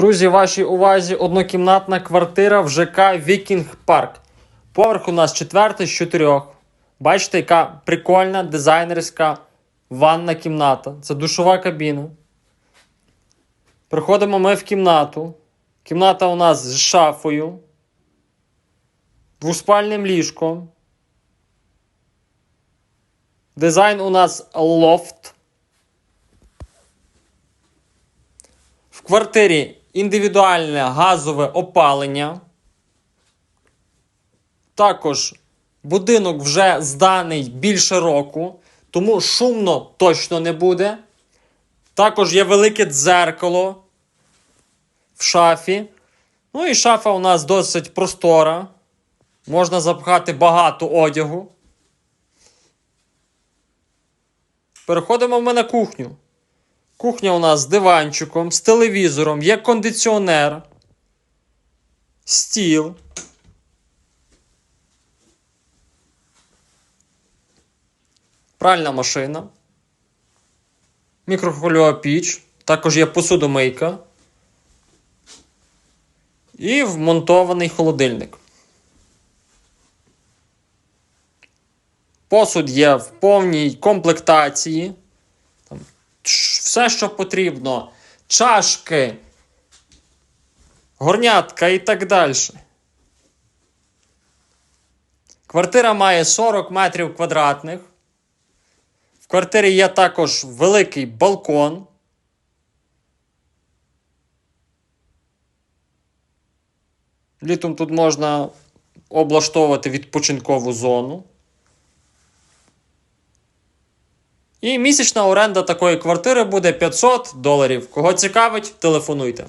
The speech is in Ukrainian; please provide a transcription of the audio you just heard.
Друзі, вашій увазі однокімнатна квартира в ЖК Вікінг Парк. Поверх у нас четвертий з чотирьох. Бачите, яка прикольна дизайнерська ванна кімната. Це душова кабіна. Приходимо ми в кімнату. Кімната у нас з шафою, двоспальним ліжком. Дизайн у нас лофт. В квартирі індивідуальне газове опалення. Також будинок вже зданий більше року, тому шумно точно не буде. Також є велике дзеркало в шафі. Ну і шафа у нас досить простора. Можна запхати багато одягу. Переходимо ми на кухню. Кухня у нас з диванчиком, з телевізором, є кондиціонер, стіл. Пральна машина. Мікрохвильова піч. Також є посудомийка. І вмонтований холодильник. Посуд є в повній комплектації. Все, що потрібно. Чашки, горнятка і так далі. Квартира має 40 метрів квадратних. В квартирі є також великий балкон. Літом тут можна облаштовувати відпочинкову зону. І місячна оренда такої квартири буде 500 доларів. Кого цікавить, телефонуйте.